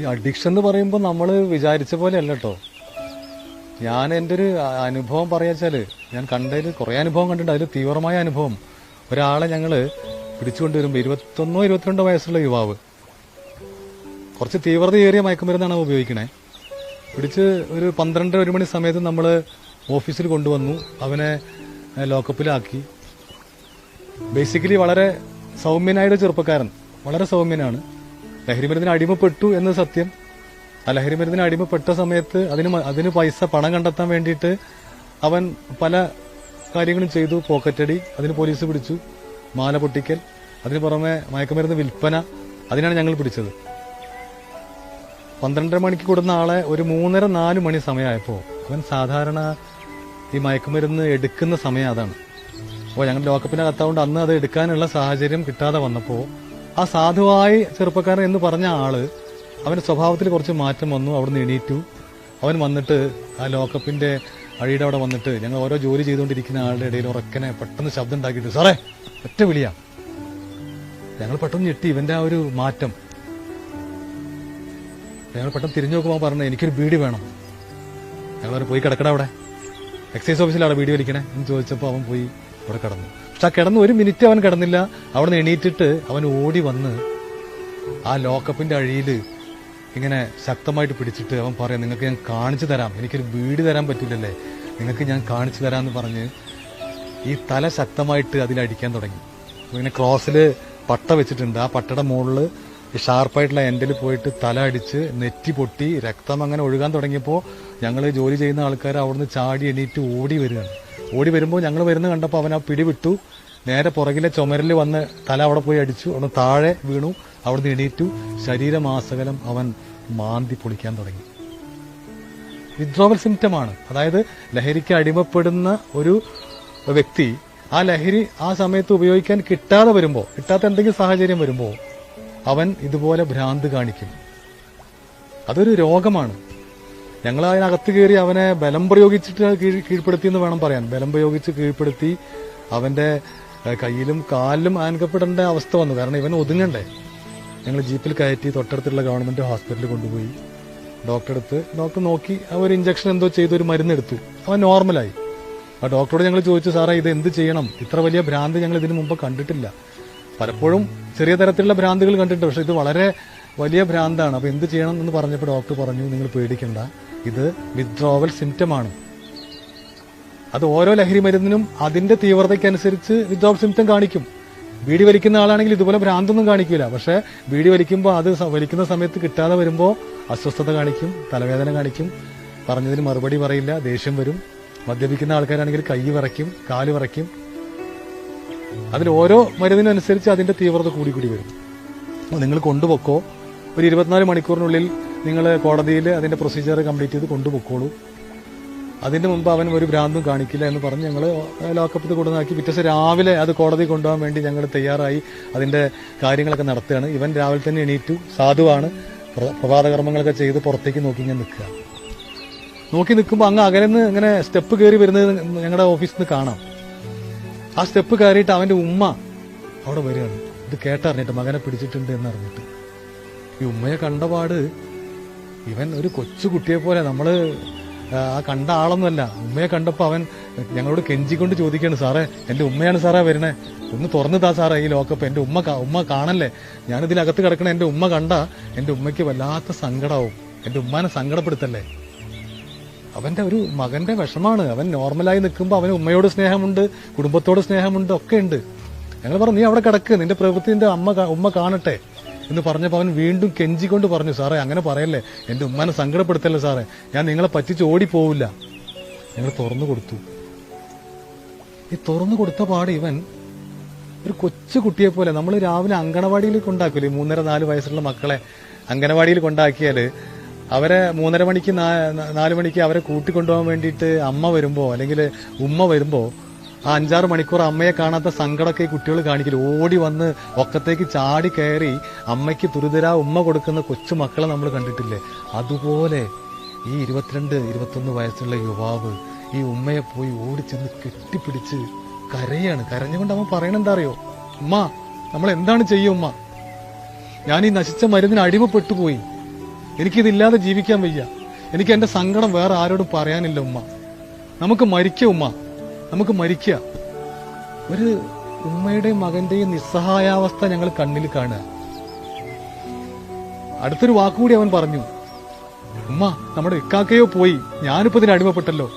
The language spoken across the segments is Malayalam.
ഈ അഡിക്ഷൻ എന്ന് പറയുമ്പോൾ നമ്മൾ വിചാരിച്ച പോലെ അല്ല കേട്ടോ ഞാൻ എന്റെ ഒരു അനുഭവം വെച്ചാൽ ഞാൻ കണ്ടതിൽ കുറേ അനുഭവം കണ്ടിട്ടുണ്ട്. അതിൽ തീവ്രമായ അനുഭവം. ഒരാളെ ഞങ്ങൾ പിടിച്ചുകൊണ്ടുവരുമ്പോൾ ഇരുപത്തൊന്നോ ഇരുപത്തിരണ്ടോ വയസ്സുള്ള യുവാവ്. കുറച്ച് തീവ്രതയേറിയ മയക്കുമരുന്നാണ് ഉപയോഗിക്കണേ. പിടിച്ച് ഒരു പന്ത്രണ്ട് ഒരു മണി സമയത്ത് നമ്മൾ ഓഫീസിൽ കൊണ്ടുവന്നു. അവനെ ലോക്കപ്പിലാക്കി. ബേസിക്കലി വളരെ സൗമ്യനായ ഒരു ചെറുപ്പക്കാരൻ. വളരെ സൗമ്യനാണ്. ലഹരിമരുന്നിന് അടിമപ്പെട്ടു എന്ന് സത്യം. ആ ലഹരിമരുന്നിന് അടിമപ്പെട്ട സമയത്ത് അതിന് അതിന് പൈസ പണം കണ്ടെത്താൻ വേണ്ടിയിട്ട് അവൻ പല കാര്യങ്ങളും ചെയ്തു. പോക്കറ്റടി അതിന് പോലീസ് പിടിച്ചു. മാല പൊട്ടിക്കൽ അതിന് പുറമെ മയക്കുമരുന്ന് വിൽപ്പന അതിനാണ് ഞങ്ങൾ പിടിച്ചത്. പന്ത്രണ്ടര മണിക്ക് കൊടുന്ന ആളെ ഒരു മൂന്നര നാല് മണി സമയമായപ്പോൾ അവൻ സാധാരണ ഈ മയക്കുമരുന്ന് എടുക്കുന്ന സമയം അതാണ്. അപ്പോൾ ഞങ്ങൾ ലോക്കപ്പിനകത്താവുകൊണ്ട് അന്ന് അത് എടുക്കാനുള്ള സാഹചര്യം കിട്ടാതെ വന്നപ്പോൾ ആ സാധുവായി ചെറുപ്പക്കാരൻ എന്ന് പറഞ്ഞ ആൾ അവന്റെ സ്വഭാവത്തിൽ കുറച്ച് മാറ്റം വന്നു അവിടുന്ന് എണീറ്റു. അവൻ വന്നിട്ട് ആ ലോക്കപ്പിന്റെ അഴിയുടെ അവിടെ വന്നിട്ട് ഞങ്ങൾ ഓരോ ജോലി ചെയ്തുകൊണ്ടിരിക്കുന്ന ആളുടെ ഇടയിൽ ഉറക്കനെ പെട്ടെന്ന് ശബ്ദം ഉണ്ടാക്കിയിട്ട് സാറേ ഒറ്റ വിളിയാ. ഞങ്ങൾ പെട്ടെന്ന് ഞെട്ടി ഇവന്റെ ആ ഒരു മാറ്റം. ഞങ്ങൾ പെട്ടെന്ന് തിരിഞ്ഞു നോക്കുമ്പോൾ പറഞ്ഞു എനിക്കൊരു ബീഡി വേണം. ഞങ്ങൾ പോയി കിടക്കട അവിടെ. എക്സൈസ് ഓഫീസിലാണ് ബീഡി വലിക്കണേ? എന്ന് ചോദിച്ചപ്പോൾ അവൻ പോയി അവിടെ കിടന്നു. പക്ഷെ ആ കിടന്ന് ഒരു മിനിറ്റ് അവൻ കിടന്നില്ല. അവിടെ നിന്ന് എണീറ്റിട്ട് അവൻ ഓടി വന്ന് ആ ലോക്കപ്പിന്റെ അഴിയിൽ ഇങ്ങനെ ശക്തമായിട്ട് പിടിച്ചിട്ട് അവൻ പറയാം നിങ്ങൾക്ക് ഞാൻ കാണിച്ചു തരാം. എനിക്കൊരു വീട് തരാൻ പറ്റില്ലല്ലേ. നിങ്ങൾക്ക് ഞാൻ കാണിച്ചു തരാമെന്ന് പറഞ്ഞ് ഈ തല ശക്തമായിട്ട് അതിലടിക്കാൻ തുടങ്ങി. ഇങ്ങനെ ക്രോസിൽ പട്ട വെച്ചിട്ടുണ്ട്. ആ പട്ടയുടെ മുകളിൽ ഈ ഷാർപ്പായിട്ടുള്ള എൻഡിൽ പോയിട്ട് തല അടിച്ച് നെറ്റി പൊട്ടി രക്തം അങ്ങനെ ഒഴുകാൻ തുടങ്ങിയപ്പോൾ ഞങ്ങൾ ജോലി ചെയ്യുന്ന ആൾക്കാർ അവിടുന്ന് ചാടി എണീറ്റ് ഓടി വരികയാണ്. ഓടി വരുമ്പോൾ ഞങ്ങൾ വരുന്ന കണ്ടപ്പോൾ അവൻ ആ പിടി വിട്ടു നേരെ പുറകിലെ ചുമരിൽ വന്ന് തല അവിടെ പോയി അടിച്ചു. അവിടെ താഴെ വീണു. അവിടുന്ന് എണീറ്റു. ശരീരമാസകലം അവൻ മാന്തി പൊളിക്കാൻ തുടങ്ങി. വിഡ്രോവൽ സിംറ്റമാണ് അതായത് ലഹരിക്ക് അടിമപ്പെടുന്ന ഒരു വ്യക്തി ആ ലഹരി ആ സമയത്ത് ഉപയോഗിക്കാൻ കിട്ടാതെ വരുമ്പോൾ കിട്ടാത്ത എന്തെങ്കിലും സാഹചര്യം വരുമ്പോൾ അവൻ ഇതുപോലെ ഭ്രാന്ത് കാണിക്കും. അതൊരു രോഗമാണ്. ഞങ്ങൾ അതിനകത്ത് കയറി അവനെ ബലം പ്രയോഗിച്ചിട്ട് കീഴ് കീഴ്പ്പെടുത്തി എന്ന് വേണം പറയാൻ. ബലം പ്രയോഗിച്ച് കീഴ്പ്പെടുത്തി അവന്റെ കയ്യിലും കാലിലും ആനക്കപ്പെടേണ്ട അവസ്ഥ വന്നു. കാരണം ഇവൻ ഒതുങ്ങണ്ടേ. ഞങ്ങൾ ജീപ്പിൽ കയറ്റി തൊട്ടടുത്തുള്ള ഗവൺമെന്റ് ഹോസ്പിറ്റലിൽ കൊണ്ടുപോയി. ഡോക്ടർ അടുത്ത് ഡോക്ടർ നോക്കി അവർ ഇഞ്ചക്ഷൻ എന്തോ ചെയ്ത് ഒരു മരുന്നെടുത്തു. അവൻ നോർമലായി. ആ ഡോക്ടറോട് ഞങ്ങൾ ചോദിച്ചു സാറേ ഇത് എന്ത് ചെയ്യണം? ഇത്ര വലിയ ഭ്രാന്ത് ഞങ്ങൾ ഇതിനു മുമ്പ് കണ്ടിട്ടില്ല. പലപ്പോഴും ചെറിയ തരത്തിലുള്ള ഭ്രാന്തുകൾ കണ്ടിട്ടുണ്ട്. പക്ഷെ ഇത് വളരെ വലിയ ഭ്രാന്താണ്. അപ്പോൾ എന്ത് ചെയ്യണം എന്ന് പറഞ്ഞപ്പോൾ ഡോക്ടർ പറഞ്ഞു നിങ്ങൾ പേടിക്കണ്ട. ഇത് വിത്ഡ്രോവൽ സിംറ്റമാണ് അത് ഓരോ ലഹരി മരുന്നിനും അതിന്റെ തീവ്രതയ്ക്കനുസരിച്ച് വിത്ഡ്രോവൽ സിംറ്റം കാണിക്കും. ബീഡി വലിക്കുന്ന ആളാണെങ്കിൽ ഇതുപോലെ ഭ്രാന്തൊന്നും കാണിക്കില്ല പക്ഷേ ബീഡി വലിക്കുമ്പോൾ അത് വലിക്കുന്ന സമയത്ത് കിട്ടാതെ വരുമ്പോൾ അസ്വസ്ഥത കാണിക്കും തലവേദന കാണിക്കും. പറഞ്ഞതിന് മറുപടി പറയില്ല ദേഷ്യം വരും. മദ്യപിക്കുന്ന ആൾക്കാരാണെങ്കിൽ കൈ വിറയ്ക്കും കാൽ വിറയ്ക്കും. അതിൽ ഓരോ മരുന്നിനനുസരിച്ച് അതിന്റെ തീവ്രത കൂടി കൂടി വരും. അപ്പോൾ നിങ്ങൾ കൊണ്ടുപോക്കോ ഒരു ഇരുപത്തിനാല് മണിക്കൂറിനുള്ളിൽ നിങ്ങൾ കോടതിയിൽ അതിന്റെ പ്രൊസീജിയർ കംപ്ലീറ്റ് ചെയ്ത് കൊണ്ടുപോക്കോളൂ അതിന് മുമ്പ് അവൻ ഒരു ഭ്രാന്തും കാണിക്കില്ല എന്ന് പറഞ്ഞ് ഞങ്ങൾ ലോക്കപ്പിൽ കൊടുന്നാക്കി പിറ്റേ രാവിലെ അത് കോടതി കൊണ്ടുപോകാൻ വേണ്ടി ഞങ്ങൾ തയ്യാറായി അതിന്റെ കാര്യങ്ങളൊക്കെ നടത്തുകയാണ്. ഇവൻ രാവിലെ തന്നെ എണീറ്റു സാധുവാണ്. പ്ര- പ്രഭാതകർമ്മങ്ങളൊക്കെ ചെയ്ത് പുറത്തേക്ക് നോക്കി ഞാൻ നിൽക്കുക. നോക്കി നിൽക്കുമ്പോൾ അങ്ങ് അകലെന്ന് ഇങ്ങനെ സ്റ്റെപ്പ് കയറി വരുന്നത് ഞങ്ങളുടെ ഓഫീസിൽ നിന്ന് കാണാം. ആ സ്റ്റെപ്പ് കയറിയിട്ട് അവന്റെ ഉമ്മ അവിടെ വരികയാണ്. ഇത് കേട്ടറിഞ്ഞിട്ട് മകനെ പിടിച്ചിട്ടുണ്ട് എന്ന് എന്നറിഞ്ഞിട്ട്. ഈ ഉമ്മയെ കണ്ടപാട് ഇവൻ ഒരു കൊച്ചു കുട്ടിയെ പോലെ നമ്മൾ ആ കണ്ട ആളൊന്നുമല്ല. ഉമ്മയെ കണ്ടപ്പോൾ അവൻ ഞങ്ങളോട് കെഞ്ചിക്കൊണ്ട് ചോദിക്കുകയാണ് സാറേ എന്റെ ഉമ്മയാണ് സാറേ വരണേ ഒന്ന് തുറന്നു താ സാറേ ഈ ലോക്കപ്പ്. എന്റെ ഉമ്മ ഉമ്മ കാണല്ലേ? ഞാനിതിനകത്ത് കിടക്കണ എന്റെ ഉമ്മ കണ്ട എന്റെ ഉമ്മയ്ക്ക് വല്ലാത്ത സങ്കടമാവും എന്റെ ഉമ്മാനെ സങ്കടപ്പെടുത്തല്ലേ? അവന്റെ ഒരു മകന്റെ വിഷമാണ്. അവൻ നോർമലായി നിൽക്കുമ്പോൾ അവന് ഉമ്മയോട് സ്നേഹമുണ്ട് കുടുംബത്തോട് സ്നേഹമുണ്ട് ഒക്കെ ഉണ്ട്. ഞങ്ങൾ പറഞ്ഞു നീ അവിടെ കിടക്ക് നിന്റെ പ്രവൃത്തി നിന്റെ അമ്മ ഉമ്മ കാണട്ടെ എന്ന് പറഞ്ഞപ്പോൾ അവൻ വീണ്ടും കെഞ്ചിക്കൊണ്ട് പറഞ്ഞു സാറേ അങ്ങനെ പറയല്ലേ എന്റെ ഉമ്മനെ സങ്കടപ്പെടുത്തല്ലേ സാറേ ഞാൻ നിങ്ങളെ പറ്റിച്ച് ഓടിപ്പോവില്ല. ഞങ്ങൾ തുറന്നു കൊടുത്തു. ഈ തുറന്നു കൊടുത്ത പാട് ഇവൻ ഒരു കൊച്ചു കുട്ടിയെ പോലെ നമ്മൾ രാവിലെ അങ്കണവാടിയിൽ കൊണ്ടാക്കൂലേ മൂന്നര നാല് വയസ്സുള്ള മക്കളെ അങ്കണവാടിയിൽ കൊണ്ടാക്കിയാൽ അവരെ മൂന്നര മണിക്ക് നാല് മണിക്ക് അവരെ കൂട്ടിക്കൊണ്ടുപോകാൻ വേണ്ടിയിട്ട് അമ്മ വരുമ്പോ അല്ലെങ്കിൽ ഉമ്മ വരുമ്പോ ആ അഞ്ചാറ് മണിക്കൂർ അമ്മയെ കാണാത്ത സങ്കടമൊക്കെ ഈ കുട്ടികൾ കാണിക്കില്ല? ഓടി വന്ന് ഒക്കത്തേക്ക് ചാടി കയറി അമ്മയ്ക്ക് തുരിതരാ ഉമ്മ കൊടുക്കുന്ന കൊച്ചു മക്കളെ നമ്മൾ കണ്ടിട്ടില്ലേ? അതുപോലെ ഈ ഇരുപത്തിരണ്ട് ഇരുപത്തൊന്ന് വയസ്സുള്ള യുവാവ് ഈ ഉമ്മയെ പോയി ഓടിച്ചെന്ന് കെട്ടിപ്പിടിച്ച് കരയാണ്. കരഞ്ഞുകൊണ്ട് അവൻ പറയണെന്താ അറിയോ? ഉമ്മ നമ്മൾ എന്താണ് ചെയ്യും ഉമ്മ? ഞാൻ ഈ നശിച്ച മരുന്നിന് അടിമപ്പെട്ടു പോയി എനിക്കിതില്ലാതെ ജീവിക്കാൻ വയ്യ. എനിക്ക് എന്റെ സങ്കടം വേറെ ആരോടും പറയാനില്ല ഉമ്മ. നമുക്ക് മരിക്കുക ഉമ്മ. നമുക്ക് മരിക്കുക ഒരു ഉമ്മയുടെയും മകന്റെയും നിസ്സഹായാവസ്ഥ ഞങ്ങൾ കണ്ണിൽ കാണുക. അടുത്തൊരു വാക്കുകൂടി അവൻ പറഞ്ഞു ഉമ്മ നമ്മുടെ ഇക്കാക്കയോ പോയി. ഞാനിപ്പോ ഇതിന് അടിമപ്പെട്ടല്ലോ.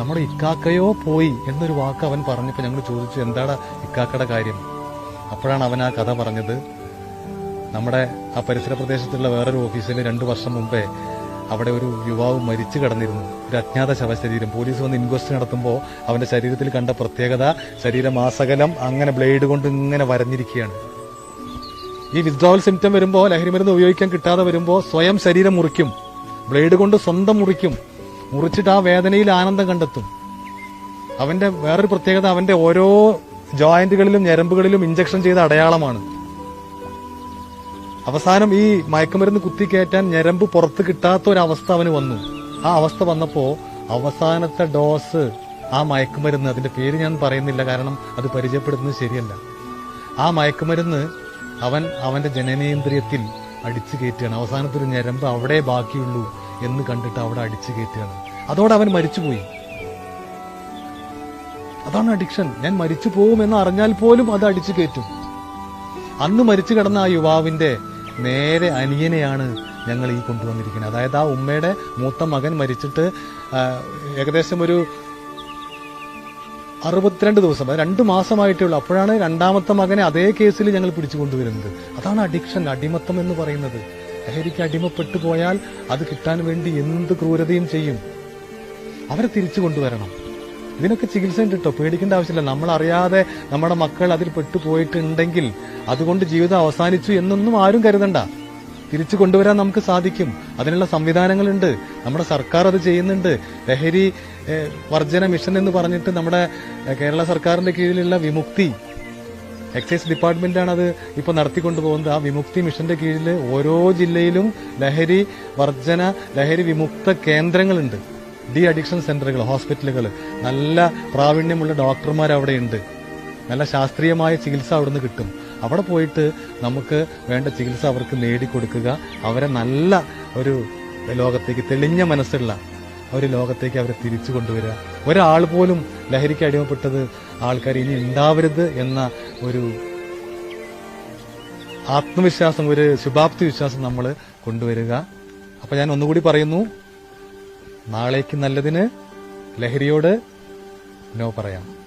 നമ്മുടെ ഇക്കാക്കയോ പോയി എന്നൊരു വാക്ക് അവൻ പറഞ്ഞപ്പോ ഞങ്ങൾ ചോദിച്ചു എന്താടാ ഇക്കാക്കയുടെ കാര്യം? അപ്പോഴാണ് അവൻ ആ കഥ പറഞ്ഞത് നമ്മുടെ ആ പരിസര പ്രദേശത്തുള്ള വേറൊരു ഓഫീസിൽ രണ്ടു വർഷം മുമ്പേ അവിടെ ഒരു യുവാവ് മരിച്ചു കിടന്നിരുന്നു. ഒരു അജ്ഞാത ശവശരീരം. പോലീസ് വന്ന് ഇൻക്വസ്റ്റ് നടത്തുമ്പോൾ അവന്റെ ശരീരത്തിൽ കണ്ട പ്രത്യേകത ശരീരമാസകലം അങ്ങനെ ബ്ലേഡ് കൊണ്ട് ഇങ്ങനെ വരഞ്ഞിരിക്കുകയാണ്. ഈ വിത്ഡ്രോവൽ സിംറ്റം വരുമ്പോൾ ലഹരി മരുന്ന് ഉപയോഗിക്കാൻ കിട്ടാതെ വരുമ്പോൾ സ്വയം ശരീരം മുറിക്കും. ബ്ലേഡ് കൊണ്ട് സ്വന്തം മുറിക്കും. മുറിച്ചിട്ട് ആ വേദനയിൽ ആനന്ദം കണ്ടെത്തും. അവന്റെ വേറൊരു പ്രത്യേകത അവന്റെ ഓരോ ജോയിന്റുകളിലും ഞരമ്പുകളിലും ഇഞ്ചക്ഷൻ ചെയ്ത അടയാളമാണ്. അവസാനം ഈ മയക്കുമരുന്ന് കുത്തിക്കയറ്റാൻ ഞരമ്പ് പുറത്ത് കിട്ടാത്ത ഒരു അവസ്ഥ അവന് വന്നു. ആ അവസ്ഥ വന്നപ്പോ അവസാനത്തെ ഡോസ് ആ മയക്കുമരുന്ന് അതിന്റെ പേര് ഞാൻ പറയുന്നില്ല കാരണം അത് പരിചയപ്പെടുത്തുന്നത് ശരിയല്ല. ആ മയക്കുമരുന്ന് അവൻ അവന്റെ ജനനേന്ദ്രിയത്തിൽ അടിച്ചു കയറ്റുകയാണ്. അവസാനത്തെ ഒരു ഞരമ്പ് അവിടെ ബാക്കിയുള്ളൂ എന്ന് കണ്ടിട്ട് അവിടെ അടിച്ചു കയറ്റുകയാണ്. അതോടെ അവൻ മരിച്ചുപോയി. അതാണ് അഡിക്ഷൻ. ഞാൻ മരിച്ചു പോകുമെന്ന് അറിഞ്ഞാൽ പോലും അത് അടിച്ചു കയറ്റും. അന്ന് മരിച്ചു കിടന്ന ആ യുവാവിന്റെ നേരെ അനിയനെയാണ് ഞങ്ങൾ ഈ കൊണ്ടുവന്നിരിക്കുന്നത്. അതായത് ആ ഉമ്മയുടെ മൂത്ത മകൻ മരിച്ചിട്ട് ഏകദേശം ഒരു അറുപത്തിരണ്ട് ദിവസം രണ്ട് മാസമായിട്ടേ ഉള്ളൂ അപ്പോഴാണ് രണ്ടാമത്തെ മകനെ അതേ കേസിൽ ഞങ്ങൾ പിടിച്ചു കൊണ്ടുവരുന്നത് അതാണ് അഡിക്ഷൻ അടിമത്തം എന്ന് പറയുന്നത്. ലഹരിക്ക് അടിമപ്പെട്ടു പോയാൽ അത് കിട്ടാൻ വേണ്ടി എന്ത് ക്രൂരതയും ചെയ്യും? അവരെ തിരിച്ചു കൊണ്ടുവരണം. ഇതിനൊക്കെ ചികിത്സ ഉണ്ട് കേട്ടോ പേടിക്കേണ്ട ആവശ്യമില്ല. നമ്മൾ അറിയാതെ നമ്മുടെ മക്കൾ അതിൽ പെട്ടുപോയിട്ടുണ്ടെങ്കിൽ അതുകൊണ്ട് ജീവിതം അവസാനിച്ചു എന്നൊന്നും ആരും കരുതണ്ട. തിരിച്ചു കൊണ്ടുവരാൻ നമുക്ക് സാധിക്കും. അതിനുള്ള സംവിധാനങ്ങളുണ്ട്. നമ്മുടെ സർക്കാർ അത് ചെയ്യുന്നുണ്ട്. ലഹരി വർജന മിഷൻ എന്ന് പറഞ്ഞിട്ട് നമ്മുടെ കേരള സർക്കാരിന്റെ കീഴിലുള്ള വിമുക്തി എക്സൈസ് ഡിപ്പാർട്ട്മെന്റാണ് അത് ഇപ്പൊ നടത്തിക്കൊണ്ടു പോകുന്നത് ആ വിമുക്തി മിഷന്റെ കീഴിൽ ഓരോ ജില്ലയിലും ലഹരി വർജന ലഹരി വിമുക്ത കേന്ദ്രങ്ങളുണ്ട്. ഡി അഡിക്ഷൻ സെന്ററുകൾ ഹോസ്പിറ്റലുകൾ. നല്ല പ്രാവീണ്യമുള്ള ഡോക്ടർമാർ അവിടെ ഉണ്ട് നല്ല ശാസ്ത്രീയമായ ചികിത്സ അവിടുന്ന് കിട്ടും. അവിടെ പോയിട്ട് നമുക്ക് വേണ്ട ചികിത്സ അവർക്ക് നേടിക്കൊടുക്കുക. അവരെ നല്ല ഒരു ലോകത്തേക്ക് തെളിഞ്ഞ മനസ്സുള്ള ഒരു ലോകത്തേക്ക് അവരെ തിരിച്ചു കൊണ്ടുവരിക. ഒരാൾ പോലും ലഹരിക്ക് അടിമപ്പെട്ടത് ആൾക്കാർ ഇനി ഉണ്ടാവരുത് എന്ന ഒരു ആത്മവിശ്വാസം ഒരു ശുഭാപ്തി വിശ്വാസം നമ്മൾ കൊണ്ടുവരിക. അപ്പൊ ഞാൻ ഒന്നുകൂടി പറയുന്നു. നാളേക്ക് നല്ലതിന് ലഹരിയോട് നോ പറയാം.